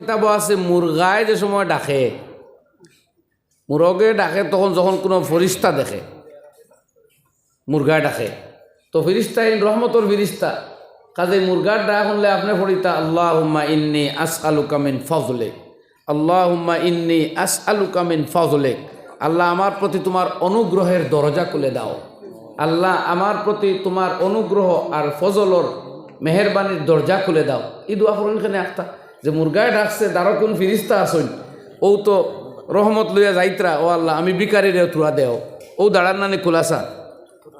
কিতাব আছে মুরগায় যে সময় ডাকে। মুরগে ডাকে, তখন যখন কোনো ফরিস্তা দেখে মুরগায় ডাকে। তো ফিরিস্তা ইন রহমতর ফিরিস্তা কাজে মুরগার ডাক শুনলে আপনি ফরিতা আল্লাহ হুম্মা ইন্নি আস আলু কামিন ফজলে আল্লাহ হুম্মা ইন্নি আস আলু কামিন ফজলে আল্লাহ আমার প্রতি তোমার অনুগ্রহের দরজা খুলে দাও। আল্লাহ আমার প্রতি তোমার অনুগ্রহ আর ফজলর মেহরবানির দরজা খুলে দাও। দোয়া করুন এখানে একটা যে মুরগায় ডাকছে দারো কোন ফিরিস্তা আসুন। ও তো রহমত লইয়া যাইত্রা, ও আল্লাহ, আমি বিকারি রে তুরা দেও। ও দাঁড়ার নানি খোলাসা।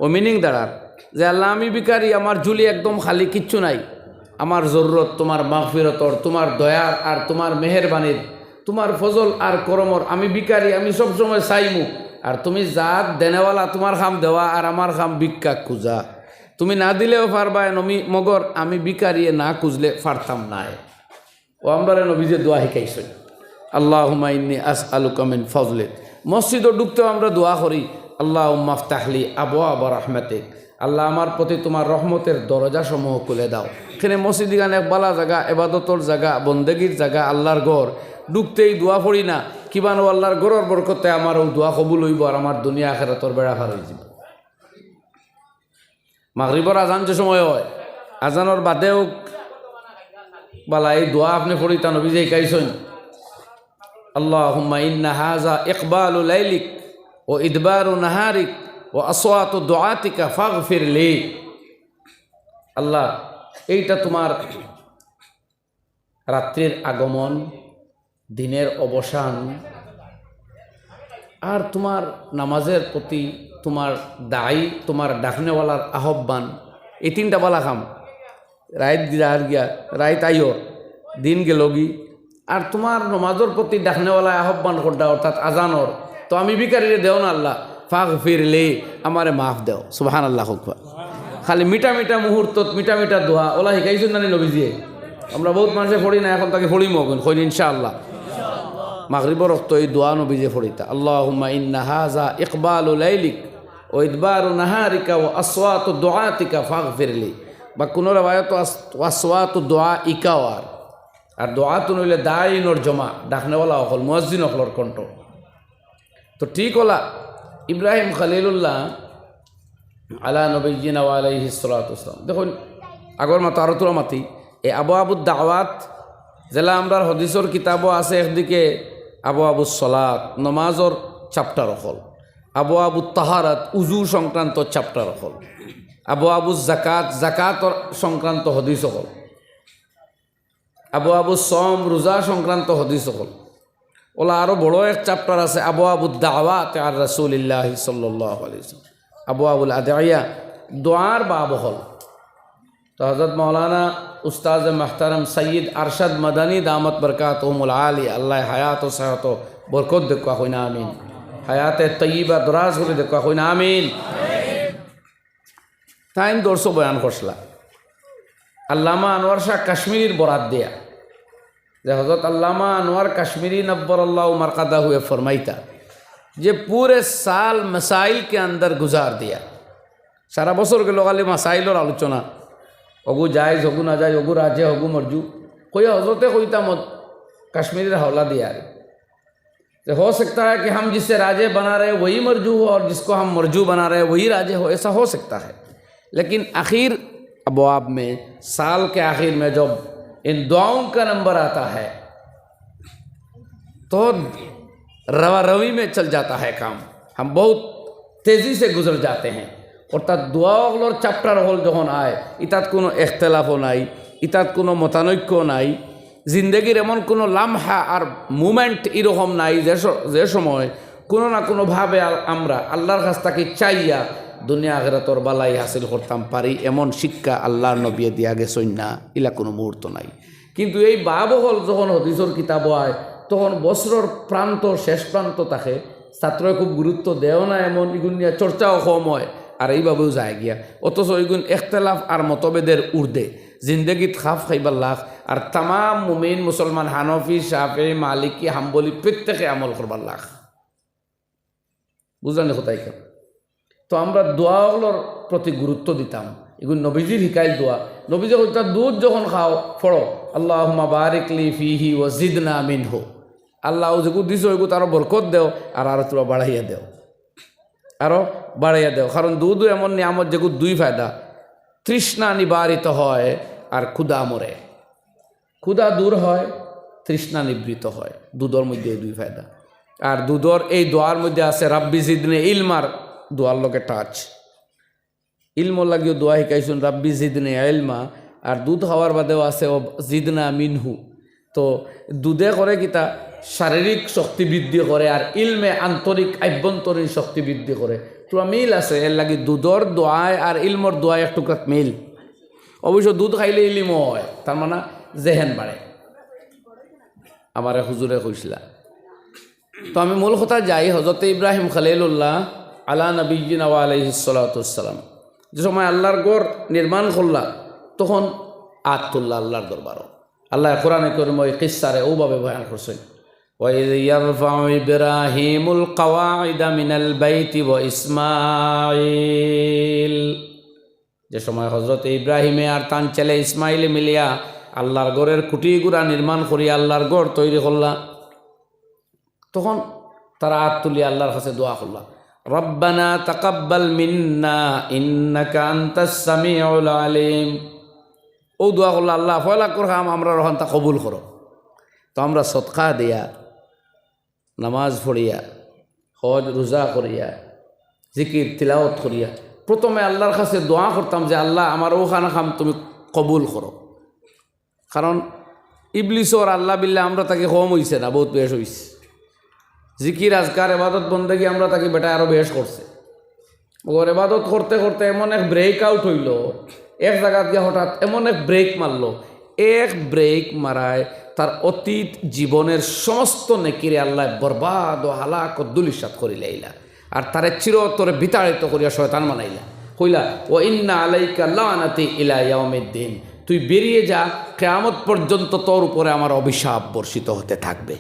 ও মিনিং দাঁড়ার যে আল্লাহ, আমি বিকারি আমার জুলি একদম খালি, কিচ্ছু নাই। আমার জরুরত, তোমার মাগফিরতর তোমার দয়ার আর তোমার মেহরবানির, তোমার ফজল আর করমর। আমি বিকারি আমি সবসময় চাইমু। আর তুমি জাত দেনেওয়ালা, তোমার খাম দেওয়া, আর আমার খাম ভিক্ষা খুঁজা। তুমি না দিলেও পারবা নমি, মগর, আমি বিকারিয়ে না খুঁজলে পারতাম নাই। ও আমরা নবীজে দোয়া শিকাইছেন। আল্লাহ হুমাইনি আস আলু কামিন ফজলে মসজিদও ঢুকতেও আমরা দোয়া করি আল্লাহ মাফতাহলি আবু আবা রহমতে আল্লাহ আমার প্রতি তোমার রহমতের দরজা সমূহ খুলে দাও। এখানে মসজিদ গান এক বালা জায়গা, এবাদতর জায়গা, বন্দেগীর জায়গা, আল্লাহর ঘর। ঢুকতেই দোয়া পড়ি না কিবানো আল্লাহর গড়র বরকতে আমার ও দোয়া কবুল হইব আর আমার দুনিয়া আখেরাতর বেড়া ফার হয়ে যাব। মাগরিবর আজান যে সময় হয়, আজানোর বাদেও বালা, এই দোয়া আপনি পড়িতা নবী যে শিকাইছেন আল্লাহুম্মা ইন্না হাজা ইকবালু লাইলিক ও ইদবারু নাহারিক ও আসওয়াতু দুআতিকা ফাগফির লি। আল্লাহ, এইটা তোমার রাত্রির আগমন, দিনের অবসান, আর তোমার নামাজের প্রতি তোমার দায়ী, তোমার ডাকনেওয়ালার আহ্বান, এই তিনটা বালা খাম। রাইত গিয়া আর গিয়া রাইত আইও দিন গেল গি আর তোমার নমাজের প্রতি ডাকনেওয়ালা আহ্বান করটা অর্থাৎ আজানর তো আমি বিকারিরে দেও না আল্লাহ ফাঁক ফিরলে আমারে মাফ দেও সুবাহান আল্লাহ হকবা খালি মিটা মিটা মুহূর্তত মিটা মিটা দোয়া ওলা শিকাইছেন নানি নবীজিয়ে আমরা বহুত মানুষে পড়ি না এখন তাকে পড়িম এখন কইন ইনশাআল্লাহ মাগরিবর রক্ত এই দোয়া নবীজে ফরিতা আল্লাহুম্মা ইন্না হাযা ইকবালু লাইলিক ও ইদবারু নাহারিকা ও আসওয়াতু ফাঁক ফাগফিরলি বা কোন রায়াত আসওয়াতু দুআ ইকাওয়ার আর দোয়া তো নইলে দাইনর জমা, ডাকনেওয়ালা অকল, মুয়াজ্জিন অকলর কণ্ঠ। তো ঠিক হলা ইব্রাহিম খালিলুল্লাহ আলা নবীজিন আলাইহি সালাম। দেখুন, আগর মতো আরও তোরা মাতি এই আবু আবুদ দাওয়াত জেলা আমরা হদিসর কিতাবও আছে একদিকে, আবু আবু সলাত, নমাজর চাপ্টার অকল। আবু আবু তাহারাত উজু সংক্রান্ত চাপ্টার অকল। আবু আবু জাকাত জাকাতর সংক্রান্ত হদিস অকল। আবু আবু সম রোজা সংক্রান্ত হদিস অকল। ওলা আরও বড় এক চাপ্টার আছে, আবু আবু দাওয়াত আর রসুলিল্লাহ সাল্লাহ আবু আবুল আদিয়া দোয়ার বাব হল। তো হজরত মৌলানা উস্তাজ মাহতারম সঈদ আরশাদ মদানী দামত বরকাত ওমুল আলী, আল্লাহ হায়াত ও সাহত বরকত দেখা হইনা, আমিন। হায়াতে তৈবা দরাজ হলে দেখা হইনা, আমিন। টাইম দর্শ বয়ান করছিলাম আল্লামা আনোয়ার শাহ কাশ্মীরির বরাত দেয়া। যে হজরত আল্লামা আনোয়ার কাশ্মীরি নব্বর আল্লাহ মারকাদা হুয়ে ফরমাইতা, যে পুরে সাল মসাইল কে আন্দর গুজার দিয়া। সারা বছর গেল খালি মাসাইলর আলোচনা। অগু যাইজ হগু না যাইজ, অগু রাজে হগু মরজু। কই হজরতে কইতাম কাশ্মীরের হাওলা দিয়া রে। तो हो सकता है कि हम जिसे राजे बना रहे वही मरजू हो और जिसको हम मरजू बना रहे वही राजे हो ऐसा हो सकता है लेकिन आखिर अबवाब में साल के आखिर में जब इन दुआओं का नंबर आता है तो रवा रवी में चल जाता है काम हम बहुत तेज़ी से गुजर जाते हैं অর্থাৎ দোয়াগুলোর চ্যাপ্টার হল যখন আয় ইতাত কোনো এখতলাফও নাই ইতাত কোনো মতানৈক্য নাই জিন্দগির এমন কোনো লামহা আর মুমেন্ট এরকম নাই যে স- যে সময় কোনো না কোনোভাবে আল- আমরা আল্লাহর কাছ থেকে চাইয়া দুনিয়া আখেরাতর বালাই হাসিল করতাম পারি, এমন শিক্ষা আল্লাহর নবিয়ে দিয়া গেছই না, ইলা কোনো মুহূর্ত নাই। কিন্তু এই বাবহল যখন হদিসর কিতাব হয় তখন বছরের প্রান্ত, শেষ প্রান্ত থাকে ছাত্রই খুব গুরুত্ব দেও না এমন, ইগুন নিয়ে চর্চাও কম হয়, আর এইভাবেও যায় গিয়া। অথচ এইগুন এখতলাফ আর মতভেদের উর্দে জিন্দগিত খাফ খাইবার লাখ, আর তামাম মুমিন, মুসলমান, হানফি সাফে মালিকি, হাম্বলি, প্রত্যেকে আমল করবার লাখ। বুঝলেন কোথায় কেন তো আমরা দোয়াগুলোর প্রতি গুরুত্ব দিতাম। এগুলো নবীজির হিকাইল দোয়া। নবীজি কইতা দুধ যখন খাও ফড়ো আল্লাহ বারিকলি ফিহি ও জিদনা মিনহু। আল্লাহ যেগু দিছ, ওইগু তারও বরকত দেও আর আরও তোরা বাড়াইয়া দেও। আরও বাড়াইয়া দেও। কারণ দুধও এমন নিয়ামত যেগু দুই ফায়দা। তৃষ্ণা নিবারিত হয় আর ক্ষুদা মরে। ক্ষুদা দূর হয়, তৃষ্ণা নিবৃত হয়। দুধর মধ্যে এই দুই ফায়দা। আর দুধর এই দোয়ার মধ্যে আছে, রাব্বি জিদনে ইলমার। দোয়ার লোকে টাচ ইলম লাগিও দোয়া শিকাইছুন, রাব্বি জিদনে ইলমা আর দুধ খাওয়ার বাদেও আছে ও জিদনা মিনহু। তো দুধে করে কিতা শারীরিক শক্তি বৃদ্ধি করে আর ইলমে আন্তরিক আভ্যন্তরীণ শক্তি বৃদ্ধি করে তোরা মিল আছে এর লাগি দুধর দোয়ায় আর ইলমর দোয়ায় একটু মিল। অবশ্য দুধ খাইলে ইলিম হয় তার মানে জেহেন বাড়ে আমারে হুজুরে কইসলা তো আমি মূল কথা যাই, হজরত ইব্রাহিম খালিলুল্লাহ আলা নবীন আলাইহিসালাম যে সময় আল্লাহর গড় নির্মাণ করলা তখন আত তুল্লা আল্লাহর দরবারও আল্লাহ কোরআনে করিম ওই কিসারে ওভাবে বয়ান করছেন وإذ يرفع إبراهيم القواعد من البيت وإسماعيل যে সময় হজরত ইব্রাহিমে আর তান ছেলে ইসমাইলে মিলিয়া আল্লাহর গড়ের কুটি গুড়া নির্মাণ করিয়া আল্লাহর গড় তৈরি করলা তখন তারা হাত তুলিয়া আল্লাহর কাছে দোয়া করলা রব্বানা তাকাব্বাল মিন্না, ইন্নাকা আনতাস সামিউল আলিম। ও দোয়া করলা, আল্লাহ, ফয়লা করহাম, আমরা রহন তা কবুল করো। তো আমরা সৎকা দিয়া, নামাজ পড়িয়া, হজ, রোজা করিয়া, জিকির তিলাওত করিয়া, প্রথমে আল্লাহর কাছে দোয়া করতাম যে, আল্লাহ, আমার ওখানে খাম, তুমি কবুল করো। কারণ ইবলিসর আল্লাহ বিল্লা আমরা তাকে কম হইছে না, বহুত বেশ হইছে। জিকির, আজকার, এবাদত বন্দেগি আমরা তাকে বেটা আরও বেশ করছে। ওর এবাদত করতে করতে এমন এক ব্রেক আউট হইল, এক জায়গাত গিয়ে হঠাৎ এমন এক ব্রেক মারলো। এক ব্রেক মারায় তার অতীত জীবনের সমস্ত নেকিরে আল্লাহ বরবাদ ও হালাক ও দুলিশাত করিলে আইলা আর তারে চিরতরে বিতাড়িত করিয়া শয়তান মানাইলা কইলা, ও ইন্না আলাইকা লানাতি ইলা ইয়াউমিদ্দিন। তুই বেরিয়ে যা, কেয়ামত পর্যন্ত তোর উপরে আমার অভিশাপ বর্ষিত হতে থাকবে।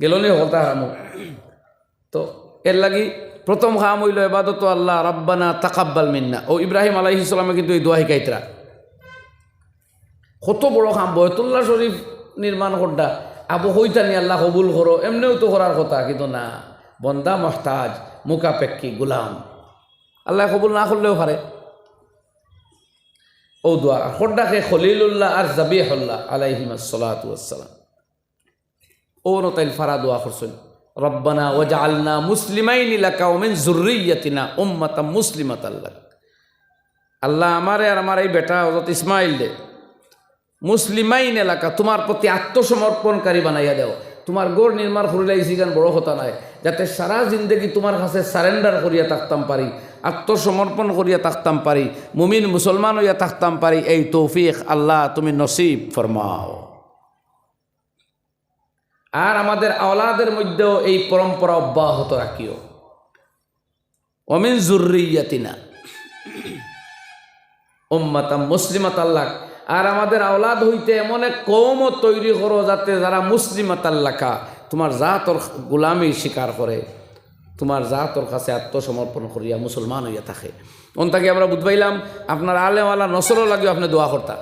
গেল নি হতা হামো। তো এর লাগি প্রথম খাম হইল এবাদত আল্লাহ, রাব্বানা তাকাব্বাল মিন্না। ও ইব্রাহিম আলাইহিস সালামে কিন্তু এই দোয়া শিকাইতরা। কত বড় খাম বয়তুল্লাহ শরীফ নির্মাণ করডা আবু হইতানি আল্লাহ কবুল করো, এমনিও তো করার কথা, কিন্তু না। বন্দা মহতাজ মুকাপেক্ষি গুলাম। আল্লাহ কবুল না করলেও পারে। ও দোয়া খোড্ডাকে খলিলুল্লাহ আর জাবিহুল্লাহ আলাইহিম সালাতাম ও নতাইল ফারা দোয়া করছেন। রব্বানা ওয়াজআলনা মুসলিমাইনি লাকা ওয়া মিন যুররিয়াতিনা উম্মাতাম মুসলিমাতাল লাক। আল্লাহ আমারে আর আমার এই বেটা হযরত ইসমাইল দে, মুসলিমাইন এলাকা তোমার প্রতি আত্মসমর্পণকারী বানাইয়া দেও। তোমার গড় নির্মাণ করিলে ইসিগান বড় কথা নাই। যাতে সারা জিন্দগি তোমার কাছে সারেন্ডার করিয়া থাকতাম পারি, আত্মসমর্পণ করিয়া থাকতাম পারি, মুমিন মুসলমান হইয়া থাকতাম পারি, এই তৌফিক আল্লাহ তুমি নসিব ফরমাও। আর আমাদের আওলাদের মধ্যেও এই পরম্পরা অব্যাহত রাখিও। অমিন জুরিয়াতিনা উম্মাতাম মুসলিমাত আল্লাহ। আর আমাদের আওলাদ হইতে এমন এক কৌমও তৈরি করো যাতে যারা মুসলিমাত আল্লাহা তোমার জাতর গোলামি স্বীকার করে, তোমার জাতর কাছে আত্মসমর্পণ করিয়া মুসলমান হইয়া থাকে। অন্তাকে আমরা বুঝবাইলাম, আপনার আলেওয়ালা নসরও লাগে আপনি দোয়া করতা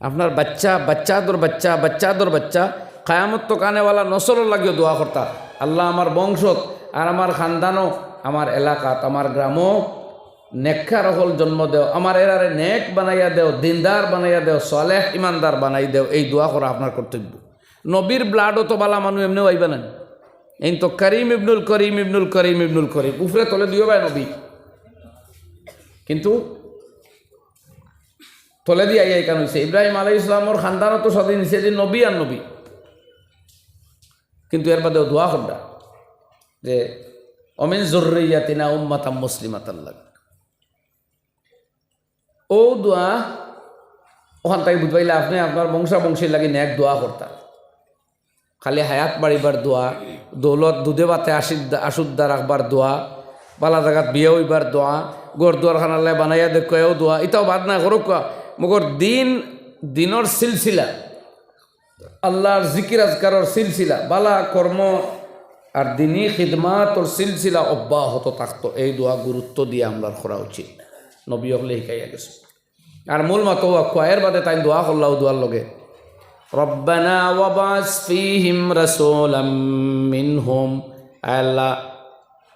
আপনার বাচ্চা, বাচ্চাদর বাচ্চা বাচ্চাদর বাচ্চা কায়ামত তো কানেওয়ালা নসরও লাগিও দোয়া করতা। আল্লাহ আমার বংশত আর আমার খানদানও, আমার এলাকাত, আমার গ্রামও নেক্ষার হল জন্ম দেও, আমার এরারে নেক বানাইয়া দেও, দিনদার বানাইয়া দেও, সলেহ ইমানদার বানাই দেও, এই দোয়া করা আপনার কর্তব্য। নবীর ব্লাডও তো বালা মানুষ এমনিও আইবা না। এই তো করিম ইবনুল করিম ইবনুল করিম ইবনুল করিম, উফরে তলে দিও ভাই নবী। কিন্তু তলে দিয়ে আইয়া কেন ইব্রাহিম আলাই ইসলামর খানদানও তো সদিন, সেদিন নবী আর নবী। কিন্তু এর বাদেও দোয়া করডা যে, অমিন জরুরিয়াতিনা উম্মাতাম মুসলিমাত আল্লাহ ও দোয়া, ওখান থেকে বুঝবাইলে আপনি আপনার বংশা বংশীর লাগি ন্যাক দোয়া করতা। খালি হায়াত বাড়িবার দোয়া, দৌলত দুধে বাতে আসিদ আসুদ্দা রাখবার দোয়া, বালা জাগাত বিয়ে হইবার দোয়া গোর দুয়ার খানালে বানাইয়া দেখো দোয়া এটাও বাদ না করুক মগর দিন দিনর সিলসিলা আল্লাহর জিকির আজকারর সিলসিলা, বালা কর্ম আর দিনই খিদমাতর সিলসিলা অব্যাহত থাকতো। এই দোয়া গুরুত্ব দিয়ে আমরা করা উচিত। নবী হলে শিকাইয়া গেছে। আর মূল মতো খোয়াইয়ের বাদে তাই দোয়া করলাও দোয়ার লগে। রব্বানা ওয়াবাস ফিহিম রাসূলাম মিনহুম। আল্লাহ,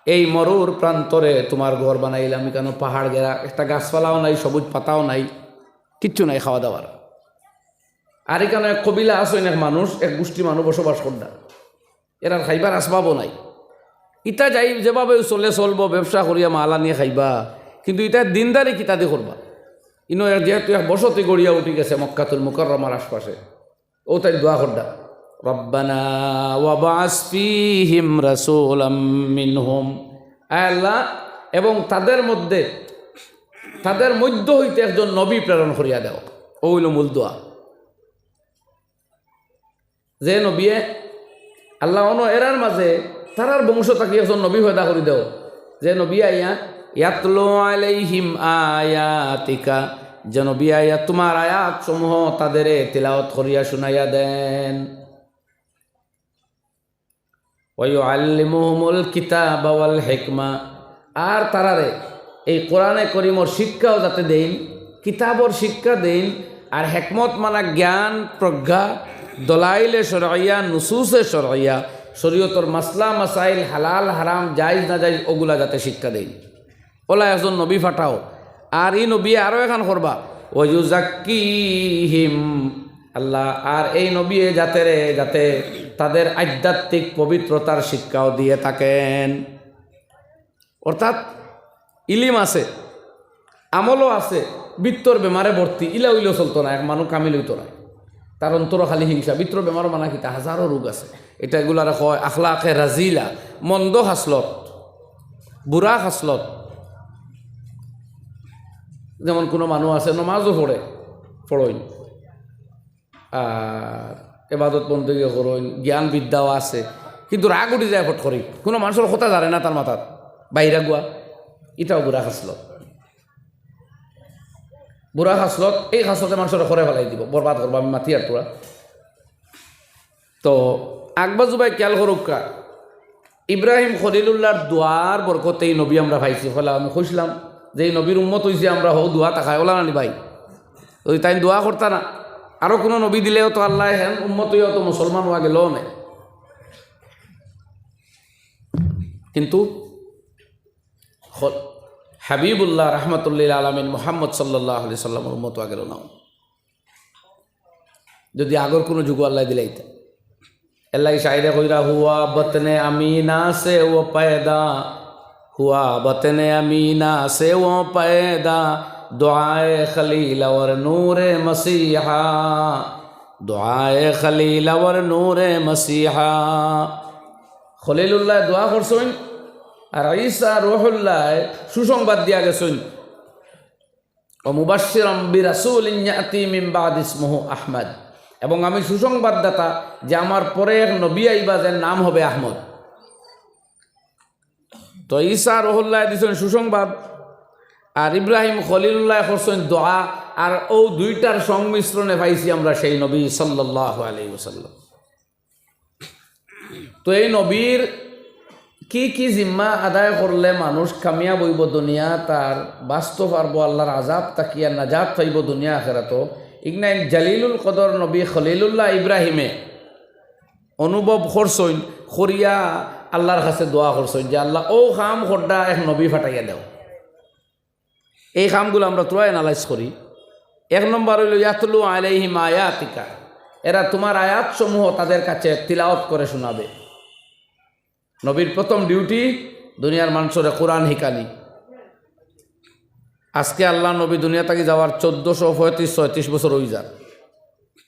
এই মরুর প্রান্তরে তোমার ঘর বানাইলাম কেন পাহাড় গেরা একটা গাছপালাও নাই, সবুজ পাতাও নাই, কিচ্ছু নাই খাওয়া দাওয়ার। আর এখানে কবিলা আছে এক মানুষ, এক গোষ্ঠী মানুষ বসবাস করডা এরা খাইবার আসবাবও নাই। ইটা যাই যেভাবে চলে চলবো, ব্যবসা করিয়া মালা নিয়ে খাইবা। কিন্তু ইটা দিনদারি কিতাদি করবা? ইনো যেহেতু এক বসতি গড়িয়া উঠি গেছে মক্কাতুল মুকররমার আশপাশে। ও তাই দোয়া করডা। মিনহুম। আল্লাহ, এবং তাদের মধ্যে, তাদের মধ্য হইতে একজন নবী প্রেরণ করিয়া দাও। ও হইল মূল দোয়া। যে নবীয়ে আল্লাহ অন এরার মাঝে তারার বংশ তাকে একজন নবী হয়দা করে দেও। যে নবী আইয়া ইয়াতলো আলাইহিম আয়াতিকা। যে নবী আইয়া তোমার আয়াত সমূহ তাদের তিলাওয়াত করিয়া শুনাইয়া দেন। ওয়ু আল্লিমুহুমুল কিতাব ওয়াল হেকমা। আর তারারে এই কোরআনে করিমর শিক্ষাও যাতে দেন কিতাবর শিক্ষা দেন আর হেকমত মানা জ্ঞান প্রজ্ঞা দলাইলে সরাইয়া নুসুসে সরাইয়া শরীয়তর মাসলা, মাসাইল, হালাল, হারাম জাইজ না জাইজ ওগুলা যাতে শিক্ষা দেই ওলা একজন নবী ফাটাও। আর ই নবী আরও এখন করবা। ওয়ু জাক্কিহিম আল্লাহ, আর এই নবী যাতে রে, যাতে তাদের আধ্যাত্মিক পবিত্রতার শিক্ষাও দিয়ে থাকেন। অর্থাৎ ইলিম আছে, আমলও আছে, বৃত্তর বেমারে ভর্তি ইলা উইলেও চলতো না, এক মানুষ কামিল হইতো না। তার অন্তর খালি হিংসা। বৃত্তর বেমার মানা কিতা হাজারো রোগ আছে। এটা এগুলার কয়, আখলাকে রাজিলা মন্দ হাসলত বুড়া হাসলত যেমন কোনো মানুষ আছে নমাজও পড়ে পড়ইন আর এবাদত বন্ধী করইন জ্ঞান বিদ্যাও আছে। কিন্তু রাগ উঠি যায় ফট করি কোনো মানুষের কথা জানে না তার মাথাত। বাইরা গুয়া ইটাও বুড়া খাসলত বুড়া খাসলত এই খাসলতে মানুষের খরে ফেলাই দিব বরবাদ করব আমি মাতি আর তোরা তো আকবাজুবাই খেয়াল করুকা ইব্রাহিম খলিলুল্লাহর দোয়ার বরকতে এই নবী আমরা ভাইছি ফলে আমি খুঁজলাম যে এই নবীর উম্মত হয়েছে আমরা, হো দোয়া তাকায় ওলা নানি ভাই। ওই তাই দোয়া করতা না। আরও কোনো নবী দিলেও তো আল্লাহ হেন উম্মত হইয়াও তো মুসলমান হওয়া গেল নে? কিন্তু হাবিবুল্লাহ রহমতুল্লিল আলমিন মোহাম্মদ সাল্লাহ আলি সাল্লাম মতো আগের নাম। যদি আগর কোনো যুগ আল্লাহ দিলাইতে আল্লাহ সাইরে কইরা, হুয়া বতনে আমি না সে ও পায়দা। হুয়া বতনে আমি না সে ও পায়দা। দোয়ায় খলিল ওর নূরে মসিহা। দোয়ায় খলিল ওর নূরে মসিহা। খলিলুল্লাহ দোয়া করছ? আর ঈসা রুহুল্লাহ সুসংবাদ দিয়া গেছেন। ও বাদ ইসমুহু আহমদ। এবং আমি সুসংবাদদাতা যে আমার পরে এক নবী আইবা যার নাম হবে আহমদ। তো ঈসা রহল্লায় দিছেন সুসংবাদ আর ইব্রাহিম খলিলুল্লাহ করছেন দোয়া। আর ও দুইটার সংমিশ্রণে পাইছি আমরা সেই নবী সাল্লাহ আলী ওসাল্লাম তো এই নবীর কি কি জিম্মা আদায় করলে মানুষ কামিয়া বইব দুনিয়া, তার বাস্তব পারব আল্লাহর আজাব তাকিয়া নাজাত পাইব দুনিয়া আখেরাত ইগনাইন জালিলুল কদর নবী খলিলুল্লাহ ইব্রাহিমে অনুভব করছইন করিয়া আল্লাহর কাছে দোয়া করছইন যে আল্লাহ, ও খাম খড্ডা এক নবী ফাটাইয়া দেও। এই কামগুলো আমরা তো অ্যানালাইজ করি। এক নম্বর হইল, ইয়াতলু আলাইহিম আয়াতিকা। এরা তোমার আয়াত সমূহ তাদের কাছে তিলাওয়াত করে শোনাবে। নবীর প্রথম ডিউটি দুনিয়ার মানুষের কোরআন হিকানি আজকে আল্লাহ নবী দুনিয়া থেকে যাওয়ার চোদ্দোশো পঁয়ত্রিশ ছয়ত্রিশ বছর হয়ে যান